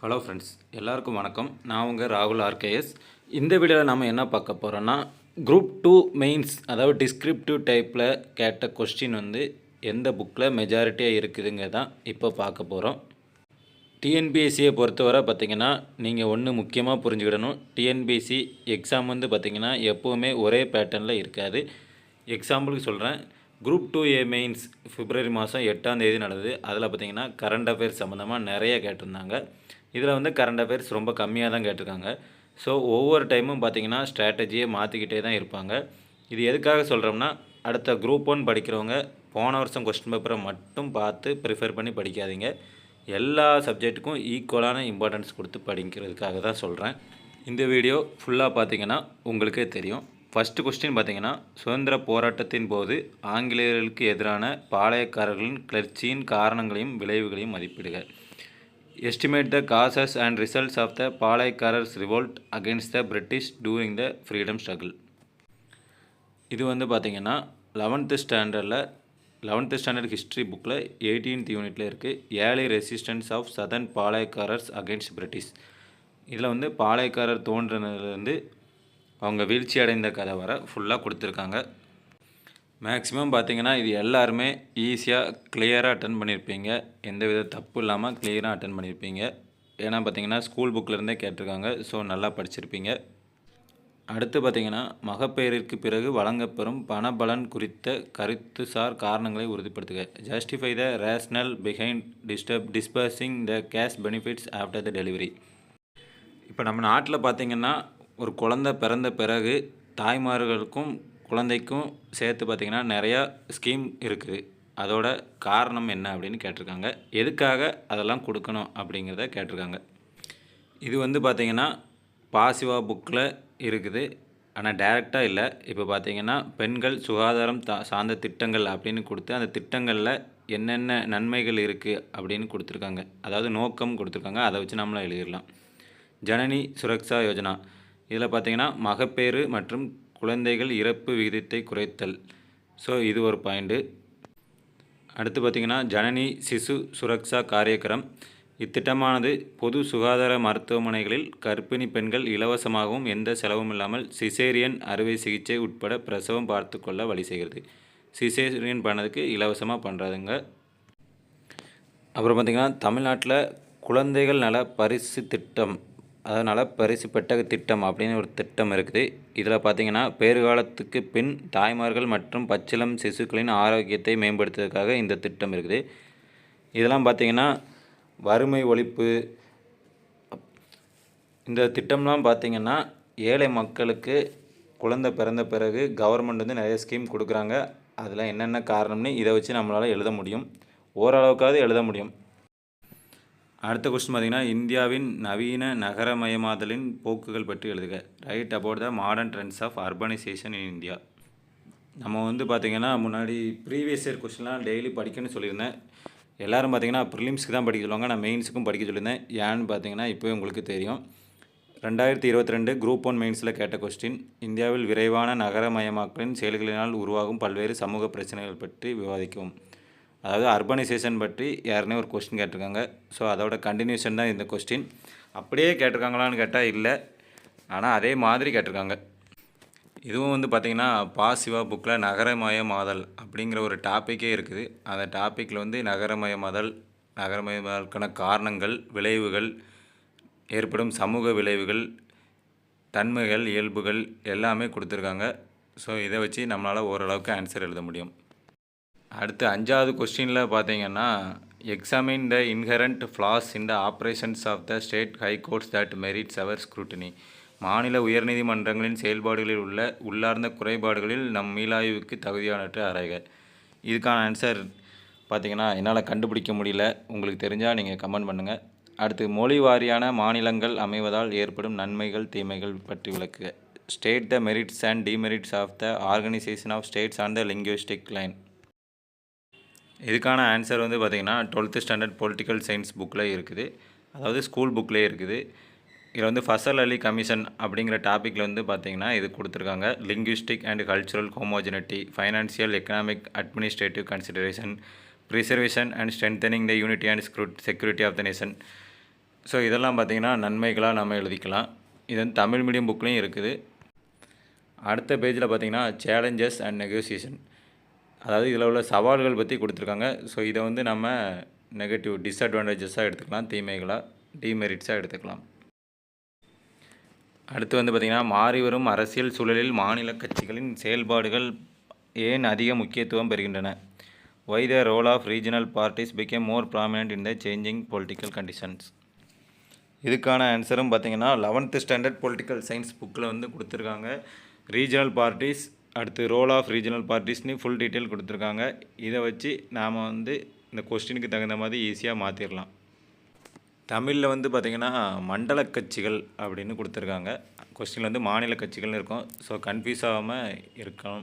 Hello friends எல்லாருக்கும் வணக்கம். நான் உங்கள் ராகுல் ஆர்கேஎஸ் இந்த வீடியோவில் நாம் என்ன பார்க்க போகிறோன்னா குரூப் டூ மெயின்ஸ் அதாவது டிஸ்கிரிப்டிவ் டைப்பில் கேட்ட கொஸ்டின் வந்து எந்த புக்கில் மெஜாரிட்டியாக இருக்குதுங்க தான் இப்போ பார்க்க போகிறோம் டிஎன்பிஎஸ்சியை பொறுத்தவரை பார்த்தீங்கன்னா நீங்கள் ஒன்று முக்கியமாக புரிஞ்சுக்கிடணும். டிஎன்பிஎஸ்சி எக்ஸாம் வந்து பார்த்தீங்கன்னா எப்போவுமே ஒரே பேட்டர்னில் இருக்காது. எக்ஸாம்பிளுக்கு சொல்கிறேன் குரூப் டூ ஏ மெயின்ஸ் பிப்ரவரி மாதம் எட்டாம் தேதி நடந்தது. அதில் பார்த்தீங்கன்னா கரண்ட் அஃபேர்ஸ் சம்மந்தமாக நிறைய கேட்டிருந்தாங்க. இதில் வந்து கரண்ட் அஃபேர்ஸ் ரொம்ப கம்மியாக தான் கேட்டிருக்காங்க. ஸோ ஒவ்வொரு டைமும் பார்த்தீங்கன்னா ஸ்ட்ராட்டஜியை மாற்றிக்கிட்டே தான் இருப்பாங்க. இது எதுக்காக சொல்கிறோம்னா அடுத்த குரூப் ஒன் படிக்கிறவங்க போன வருஷம் கொஸ்டின் பேப்பரை மட்டும் பார்த்து ப்ரிஃபர் பண்ணி படிக்காதீங்க. எல்லா சப்ஜெக்ட்டுக்கும் ஈக்குவலான இம்பார்ட்டன்ஸ் கொடுத்து படிக்கிறதுக்காக தான் சொல்கிறேன் இந்த வீடியோ ஃபுல்லாக பார்த்தீங்கன்னா உங்களுக்கே தெரியும். ஃபஸ்ட்டு கொஸ்டின் பார்த்தீங்கன்னா சுதந்திர போராட்டத்தின் போது ஆங்கிலேயர்களுக்கு எதிரான பாளையக்காரர்களின் கிளர்ச்சியின் காரணங்களையும் விளைவுகளையும் மதிப்பிடுக. Estimate the causes and results of the பாளையக்காரர்ஸ் revolt against the British during the freedom struggle இது வந்து பார்த்தீங்கன்னா லெவன்த்து ஸ்டாண்டர்டில் லெவன்த்து ஸ்டாண்டர்ட் ஹிஸ்ட்ரி புக்கில் எயிட்டீன்த் யூனிட்டில் இருக்குது ஏழை ரெசிஸ்டன்ஸ் ஆஃப் சதர்ன் பாளையக்காரர்ஸ் அகேன்ஸ்ட் பிரிட்டிஷ் இதில் வந்து பாளையக்காரர் தோன்றினதுலேருந்து அவங்க வீழ்ச்சி அடைந்த கதை வர ஃபுல்லாக கொடுத்துருக்காங்க. மேக்ஸிமம் பார்த்தீங்கன்னா இது எல்லாருமே ஈஸியாக கிளியராக அட்டன் பண்ணியிருப்பீங்க எந்த வித தப்பு இல்லாமல் கிளியராக அட்டன் பண்ணியிருப்பீங்க ஏன்னா பார்த்தீங்கன்னா ஸ்கூல் புக்கிலேருந்தே கேட்டிருக்காங்க. ஸோ நல்லா படிச்சிருப்பீங்க. அடுத்து பார்த்தீங்கன்னா மகப்பேறிற்கு பிறகு வழங்கப்பெறும் பணபலன் குறித்த கருத்துசார் காரணங்களை உறுதிப்படுத்துக. Justify the rational behind disturb disbursing the cash benefits after the delivery இப்போ நம்ம நாட்டில் பார்த்தீங்கன்னா ஒரு குழந்த பிறந்த பிறகு தாய்மார்களுக்கும் குழந்தைக்கும் சேர்த்து பார்த்திங்கன்னா நிறையா ஸ்கீம் இருக்குது அதோட காரணம் என்ன அப்படின்னு கேட்டிருக்காங்க. எதுக்காக அதெல்லாம் கொடுக்கணும் அப்படிங்கிறத கேட்டிருக்காங்க. இது வந்து பார்த்திங்கன்னா பாசிவா புக்கில் இருக்குது. ஆனால் டைரெக்டாக இல்லை. இப்போ பார்த்தீங்கன்னா பெண்கள் சுகாதாரம் தா சார்ந்த திட்டங்கள் அப்படின்னு கொடுத்து அந்த திட்டங்களில் என்னென்ன நன்மைகள் இருக்குது அப்படின்னு கொடுத்துருக்காங்க. அதாவது நோக்கம் கொடுத்துருக்காங்க. அதை வச்சு நம்மளும் எழுதிடலாம். ஜனனி சுரக்ஷா யோஜனா. இதில் பார்த்திங்கன்னா மகப்பேறு மற்றும் குழந்தைகள் இறப்பு விகிதத்தை குறைத்தல். ஸோ இது ஒரு பாயிண்ட்டு அடுத்து பார்த்திங்கன்னா ஜனனி சிசு சுரக்ஷா காரியக்கிரம். இத்திட்டமானது பொது சுகாதார மருத்துவமனைகளில் கர்ப்பிணி பெண்கள் இலவசமாகவும் எந்த செலவும் இல்லாமல் சிசேரியன் அறுவை சிகிச்சை உட்பட பிரசவம் பார்த்து கொள்ள வழி செய்கிறது. சிசேரியன் பண்ணதுக்கு இலவசமாக பண்ணுறதுங்க அப்புறம் பார்த்திங்கன்னா தமிழ்நாட்டில் குழந்தைகள் நல பரிசு திட்டம். அதனால் பரிசு பெட்டக திட்டம் அப்படின்னு ஒரு திட்டம் இருக்குது. இதில் பார்த்தீங்கன்னா பேறுகாலத்துக்கு பின் தாய்மார்கள் மற்றும் பச்சிளம் சிசுக்களின் ஆரோக்கியத்தை மேம்படுத்துவதற்காக இந்த திட்டம் இருக்குது. இதெல்லாம் பார்த்திங்கன்னா வறுமை ஒழிப்பு இந்த திட்டம்லாம் பார்த்திங்கன்னா ஏழை மக்களுக்கு குழந்தை பிறந்த பிறகு கவர்மெண்ட் வந்து நிறைய ஸ்கீம் கொடுக்குறாங்க. அதில் என்னென்ன காரணம்னு இதை வச்சு நம்மளால் எழுத முடியும். ஓரளவுக்காவது எழுத முடியும். அடுத்த கொஸ்டின் பார்த்தீங்கன்னா இந்தியாவின் நவீன நகரமயமாதலின் போக்குகள் பற்றி எழுதுக. Write about the modern trends of urbanisation in India நம்ம வந்து பார்த்திங்கன்னா முன்னாடி ப்ரீவியஸ் இயர் கொஸ்டின்லாம் டெய்லி படிக்கணும்னு சொல்லியிருந்தேன். எல்லோரும் பார்த்திங்கன்னா ப்ரிலிம்ஸ்க்கு தான் படிக்க சொல்லுவாங்க நான் மெயின்ஸுக்கும் படிக்க சொல்லியிருந்தேன். ஏன்னு பார்த்தீங்கன்னா இப்போ உங்களுக்கு தெரியும். ரெண்டாயிரத்தி இருபத்தி ரெண்டு குரூப் ஒன் மெயின்ஸில் கேட்ட கொஸ்டின் இந்தியாவில் விரைவான நகரமயமாக்கலின் செயல்களினால் உருவாகும் பல்வேறு சமூக பிரச்சனைகள் பற்றி விவாதிக்கும். அதாவது அர்பனைசேஷன் பற்றி யாருனே ஒரு கொஸ்டின் கேட்டிருக்காங்க. ஸோ அதோட கண்டினியூஷன் தான் இந்த கொஸ்டின் அப்படியே கேட்டிருக்காங்களான்னு கேட்டால் இல்லை. ஆனால் அதே மாதிரி கேட்டிருக்காங்க. இதுவும் வந்து பார்த்திங்கன்னா பாசிவா புக்கில் நகரமயமாதல் அப்படிங்கிற ஒரு டாப்பிக்கே இருக்குது. அந்த டாப்பிக்கில் வந்து நகரமயமாதல் நகரமயமாதலுக்கான காரணங்கள் விளைவுகள் ஏற்படும் சமூக விளைவுகள் தன்மைகள் இயல்புகள் எல்லாமே கொடுத்துருக்காங்க. ஸோ இதை வச்சு நம்மளால் ஓரளவுக்கு ஆன்சர் எழுத முடியும். அடுத்து அஞ்சாவது கொஸ்டினில் பார்த்தீங்கன்னா examine the inherent flaws in the operations of the state high courts that merits our scrutiny மாநில உயர்நீதிமன்றங்களின் செயல்பாடுகளில் உள்ள உள்ளார்ந்த குறைபாடுகளில் நம் மீளாய்வுக்கு தகுதியானற்ற அறைக இதுக்கான ஆன்சர் பார்த்தீங்கன்னா என்னால் கண்டுபிடிக்க முடியல. உங்களுக்கு தெரிஞ்சால் நீங்கள் கமெண்ட் பண்ணுங்கள் அடுத்து மொழி வாரியான மாநிலங்கள் அமைவதால் ஏற்படும் நன்மைகள் தீமைகள் பற்றி விளக்குக. State the merits and demerits of the organisation of states on the linguistic line இதுக்கான ஆன்சர் வந்து பார்த்திங்கன்னா டுவெல்த்து ஸ்டாண்டர்ட் பொலிட்டிக்கல் சயின்ஸ் புக்கில் இருக்குது. அதாவது ஸ்கூல் புக்லேயே இருக்குது. இதில் வந்து ஃபசல் அலி கமிஷன் அப்படிங்கிற டாப்பிக்கில் வந்து பார்த்திங்கன்னா இது கொடுத்துருக்காங்க. Linguistic and cultural homogeneity financial economic administrative consideration preservation and strengthening the unity and security of the nation so இதெல்லாம் பார்த்தீங்கன்னா நன்மைகளாக நம்ம எழுதிக்கலாம். இது வந்து தமிழ் மீடியம் புக்லேயும் இருக்குது. அடுத்த பேஜில் பார்த்தீங்கன்னா சேலஞ்சஸ் அண்ட் நெகோசியேஷன் அதாவது இதில் உள்ள சவால்கள் பற்றி கொடுத்துருக்காங்க. ஸோ இதை வந்து நம்ம நெகட்டிவ் டிஸ்அட்வான்டேஜஸாக எடுத்துக்கலாம். தீமைகளாக டிமெரிட்ஸாக எடுத்துக்கலாம். அடுத்து வந்து பார்த்திங்கன்னா மாறி வரும் அரசியல் சூழலில் மாநில கட்சிகளின் செயல்பாடுகள் ஏன் அதிக முக்கியத்துவம் பெறுகின்றன? Why the role of regional parties become more prominent in the changing political conditions இதுக்கான ஆன்சரும் பார்த்தீங்கன்னா லெவன்த்து ஸ்டாண்டர்ட் பொலிட்டிக்கல் சயின்ஸ் புக்கில் வந்து கொடுத்துருக்காங்க. ரீஜனல் பார்ட்டிஸ் அடுத்து ரோல் ஆஃப் ரீஜனல் பார்ட்டிஸ்னு ஃபுல் டீட்டெயில் கொடுத்துருக்காங்க. இதை வச்சு நாம் வந்து இந்த கொஸ்டினுக்கு தகுந்த மாதிரி ஈஸியாக மாற்றிடலாம் தமிழில் வந்து பார்த்திங்கன்னா மண்டல கட்சிகள் அப்படின்னு கொடுத்துருக்காங்க. கொஸ்டினில் வந்து மாநில கட்சிகள்னு இருக்கும். ஸோ கன்ஃபியூஸ் ஆகாமல் இருக்கும்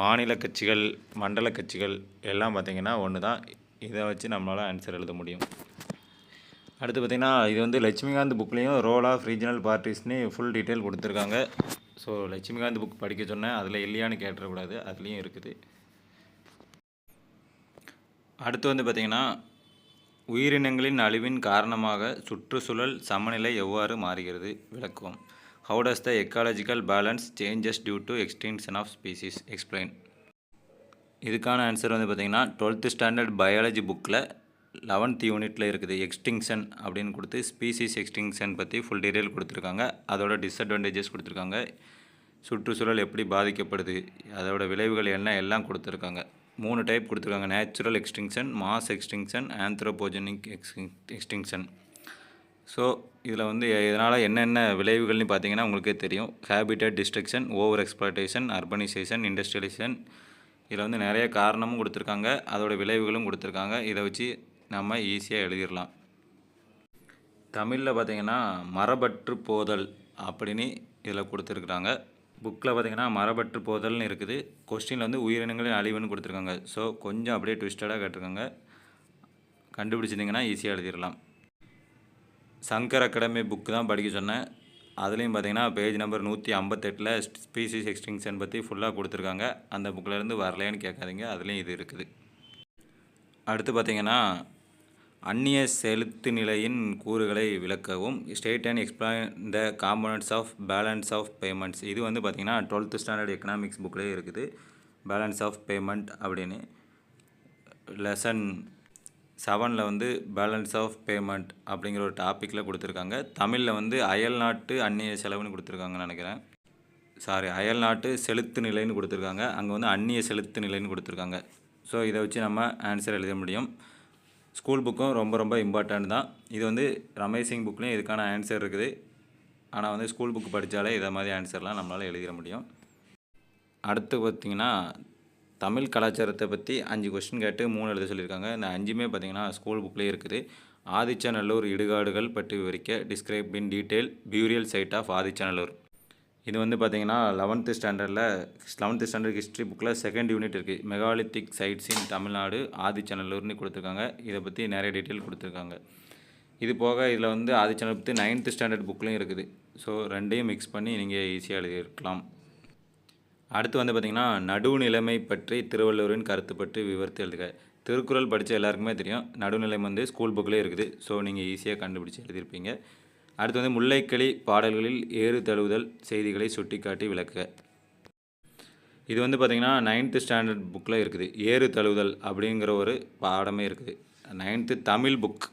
மாநில கட்சிகள் மண்டல கட்சிகள் எல்லாம் பார்த்திங்கன்னா ஒன்று தான் இதை வச்சு நம்மளால் ஆன்சர் எழுத முடியும். அடுத்து பார்த்திங்கன்னா இது வந்து லட்சுமிகாந்த் புக்லேயும் ரோல் ஆஃப் ரீஜனல் பார்ட்டிஸ்னு ஃபுல் டீட்டெயில் கொடுத்துருக்காங்க. ஸோ லட்சுமிகாந்த் புக் படிக்க சொன்னேன். அதில் இல்லையான்னு கேட்டுறக்கூடாது. அதுலேயும் இருக்குது. அடுத்து வந்து பார்த்திங்கன்னா உயிரினங்களின் அழிவின் காரணமாக சுற்றுச்சூழல் சமநிலை எவ்வாறு மாறுகிறது? விளக்குவோம். How does the ecological balance changes due to extension of species explain இதுக்கான ஆன்சர் வந்து பார்த்திங்கன்னா டுவெல்த்து ஸ்டாண்டர்ட் பயாலஜி புக்கில் லெவன்த் யூனிட்டில் இருக்குது எக்ஸ்டிங்ஷன் அப்படின்னு கொடுத்து ஸ்பீசிஸ் எக்ஸ்டிங்ஷன் பற்றி ஃபுல் டீட்டெயில் கொடுத்துருக்காங்க. அதோட டிஸ்அட்வான்டேஜஸ் கொடுத்துருக்காங்க. சுற்றுச்சூழல் எப்படி பாதிக்கப்படுது அதோட விளைவுகள் என்ன எல்லாம் கொடுத்துருக்காங்க. மூணு டைப் கொடுத்துருக்காங்க. Natural extinction mass extinction anthropogenic எக்ஸ்டிங் extinction so இதில் வந்து இதனால் என்னென்ன விளைவுகள்னு பார்த்தீங்கன்னா உங்களுக்கே தெரியும். Habitat destruction over exploitation urbanisation industrialisation இதில் வந்து நிறைய காரணமும் கொடுத்துருக்காங்க. அதோட விளைவுகளும் கொடுத்துருக்காங்க. இதை வச்சு நம்ம ஈஸியாக எழுதிடலாம் தமிழில் பார்த்தீங்கன்னா மரபற்று போதல் அப்படின்னு இதில் கொடுத்துருக்குறாங்க. புக்கில் பார்த்தீங்கன்னா மரபற்று போதல்னு இருக்குது. கொஸ்டினில் வந்து உயிரினங்களின் அழிவுன்னு கொடுத்துருக்காங்க. ஸோ கொஞ்சம் அப்படியே ட்விஸ்டடாக கேட்டிருக்காங்க. கண்டுபிடிச்சிருந்தீங்கன்னா ஈஸியாக எழுதிடலாம் சங்கர் அகாடமி புக்கு தான் படிக்க சொன்னேன். அதுலேயும் பார்த்தீங்கன்னா பேஜ் நம்பர் நூற்றி ஐம்பத்தெட்டில் ஸ்பீசிஸ் எக்ஸ்டிங்ஷன் பற்றி ஃபுல்லாக கொடுத்துருக்காங்க. அந்த புக்கிலேருந்து வரலையான்னு கேட்காதீங்க. அதுலேயும் இது இருக்குது. அடுத்து பார்த்தீங்கன்னா அந்நிய செலுத்து நிலையின் கூறுகளை விளக்கவும். State and explain the components of balance of payments இது வந்து பார்த்திங்கன்னா டுவெல்த்து ஸ்டாண்டர்ட் எக்கனாமிக்ஸ் புக்லேயே இருக்குது. பேலன்ஸ் ஆஃப் பேமெண்ட் அப்படின்னு. லெசன் செவனில் வந்து பேலன்ஸ் ஆஃப் பேமெண்ட் அப்படிங்கிற ஒரு டாப்பிக்கில் கொடுத்துருக்காங்க. தமிழில் வந்து அயல் நாட்டு அந்நிய செலவுன்னு கொடுத்துருக்காங்கன்னு நினைக்கிறேன். சாரி அயல் நாட்டு செலுத்து நிலைன்னு கொடுத்துருக்காங்க. அங்கே வந்து அந்நிய செலுத்து நிலைன்னு கொடுத்துருக்காங்க. ஸோ இதை வச்சு நம்ம ஆன்சர் எழுத முடியும். ஸ்கூல் புக்கும் ரொம்ப ரொம்ப இம்பார்ட்டண்ட் தான். இது வந்து ரமேஷ் புக்லேயும் இதுக்கான ஆன்சர் இருக்குது. ஆனால் வந்து ஸ்கூல் புக் படித்தாலே இதை மாதிரி ஆன்சர்லாம் நம்மளால் எழுதிட முடியும். அடுத்து பார்த்திங்கன்னா தமிழ் கலாச்சாரத்தை பற்றி அஞ்சு கொஸ்டின் கேட்டு மூணு எழுத சொல்லியிருக்காங்க. இந்த அஞ்சுமே பார்த்திங்கன்னா ஸ்கூல் புக்லேயே இருக்குது. ஆதிச்சநல்லூர் இடுகாடுகள் பற்றி விவரிக்க describe in detail burial site of Adichanallur. இது வந்து பார்த்திங்கன்னா லெவன்த்து ஸ்டாண்டர்டில் லெவன்த்து ஸ்டாண்டர்ட் ஹிஸ்ட்ரி புக்கில் செகண்ட் யூனிட் இருக்குது மெகாலித்திக் சைட்ஸ் இன் தமிழ்நாடு ஆதிச்சநல்லூர்னு கொடுத்துருக்காங்க. இதை பற்றி நிறைய டீட்டெயில் கொடுத்துருக்காங்க. இது போக இதில் வந்து ஆதிச்சநல்லூர் பற்றி நைன்த்து ஸ்டாண்டர்ட் புக்லேயும் இருக்குது. ஸோ ரெண்டையும் மிக்ஸ் பண்ணி நீங்கள் ஈஸியாக எழுதியிருக்கலாம். அடுத்து வந்து பார்த்திங்கன்னா நடுநிலைமை பற்றி திருவள்ளுவரின் கருத்து பற்றி விவரித்து எழுதுக. திருக்குறள் படித்த எல்லாருக்குமே தெரியும். நடுநிலைமை வந்து ஸ்கூல் புக்கிலே இருக்குது. ஸோ நீங்கள் ஈஸியாக கண்டுபிடிச்சி எழுதியிருப்பீங்க. அடுத்து வந்து முல்லைக்கிளி பாடல்களில் ஏறு தழுவுதல் செய்திகளை சுட்டிக்காட்டி விளக்குக இது வந்து பார்த்திங்கன்னா நைன்த்து ஸ்டாண்டர்ட் புக்கில் இருக்குது. ஏறு தழுவுதல் அப்படிங்கிற ஒரு பாடமே இருக்குது. நைன்த்து தமிழ் புக்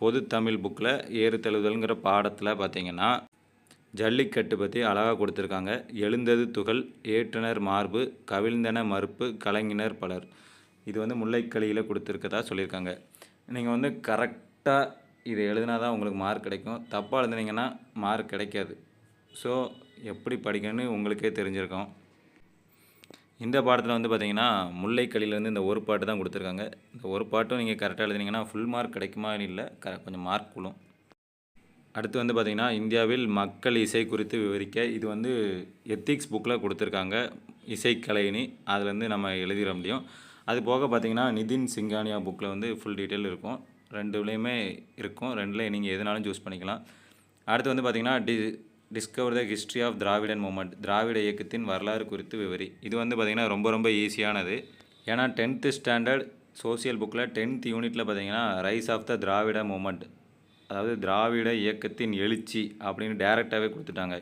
பொது தமிழ் புக்கில் ஏறு தழுவுதல்ங்கிற பாடத்தில் பார்த்திங்கன்னா ஜல்லிக்கட்டு பற்றி அழகாக கொடுத்துருக்காங்க. எழுந்தது துகள் ஏற்றனர் மார்பு கவிழ்ந்தன மறுப்பு கலைஞனர் பலர். இது வந்து முல்லைக்களியில் கொடுத்துருக்கதா சொல்லியிருக்காங்க. நீங்கள் வந்து கரெக்டாக இதை எழுதினா தான் உங்களுக்கு மார்க் கிடைக்கும். தப்பாக எழுதுனீங்கன்னா மார்க் கிடைக்காது. ஸோ எப்படி படிக்கணும்னு உங்களுக்கே தெரிஞ்சிருக்கும். இந்த பாடத்தில் வந்து பார்த்தீங்கன்னா முல்லைக்களிலேருந்து இந்த ஒரு பாட்டு தான் கொடுத்துருக்காங்க. இந்த ஒரு பாட்டும் நீங்கள் கரெக்டாக எழுதினீங்கன்னா ஃபுல் மார்க் கிடைக்குமா இல்லை க கொஞ்சம் மார்க் விழும் அடுத்து வந்து பார்த்திங்கன்னா இந்தியாவில் மக்கள் இசை குறித்து விவரிக்க இது வந்து எத்திக்ஸ் புக்கில் கொடுத்துருக்காங்க. இசைக்கலைனி அதுலேருந்து நம்ம எழுதிட முடியும். அது போக பார்த்திங்கன்னா நிதின் சிங்கானியா புக்கில் வந்து ஃபுல் டீட்டெயில் இருக்கும். ரெண்டுலேயுமே இருக்கும். ரெண்டுலேயும் நீங்கள் எதுனாலும் சூஸ் பண்ணிக்கலாம். அடுத்து வந்து பார்த்திங்கன்னா D discover the history of Dravidian movement திராவிட இயக்கத்தின் வரலாறு குறித்து விவரி. இது வந்து பார்த்திங்கன்னா ரொம்ப ரொம்ப ஈஸியானது ஏன்னா டென்த்து ஸ்டாண்டர்ட் சோசியல் புக்கில் டென்த் யூனிட்டில் பார்த்தீங்கன்னா rise of the Dravida movement அதாவது திராவிட இயக்கத்தின் எழுச்சி அப்படின்னு டேரெக்டாகவே கொடுத்துட்டாங்க.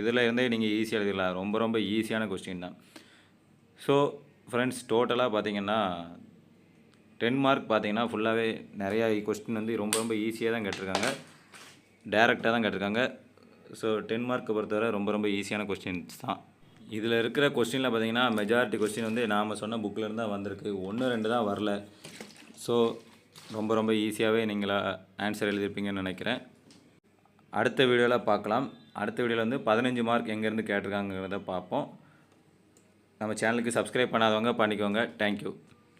இதில் இருந்தே நீங்கள் ஈஸியாக எழுதிடலாம். ரொம்ப ரொம்ப ஈஸியான கொஸ்டின் தான். ஸோ ஃப்ரெண்ட்ஸ் டோட்டலாக பார்த்தீங்கன்னா டென் மார்க் பார்த்தீங்கன்னா ஃபுல்லாகவே நிறையா கொஸ்டின் வந்து ரொம்ப ரொம்ப ஈஸியாக தான் கேட்டிருக்காங்க. டேரெக்டாக தான் கேட்டிருக்காங்க. ஸோ டென் மார்க்கை பொறுத்தவரை ரொம்ப ரொம்ப ஈஸியான கொஸ்டின்ஸ் தான். இதில் இருக்கிற கொஸ்டினில் பார்த்தீங்கன்னா மெஜாரிட்டி கொஸ்டின் வந்து நாம் சொன்ன புக்கிலேருந்து தான் வந்திருக்கு. ஒன்று ரெண்டு தான் வரல. ஸோ ரொம்ப ரொம்ப ஈஸியாகவே நீங்களா ஆன்சர் எழுதியிருப்பீங்கன்னு நினைக்கிறேன். அடுத்த வீடியோவில் பார்க்கலாம். அடுத்த வீடியோவில் வந்து பதினஞ்சு மார்க் எங்கேருந்து கேட்டிருக்காங்கிறத பார்ப்போம். நம்ம சேனலுக்கு சப்ஸ்கிரைப் பண்ணாதவங்க பண்ணிக்கோங்க. தேங்க்யூ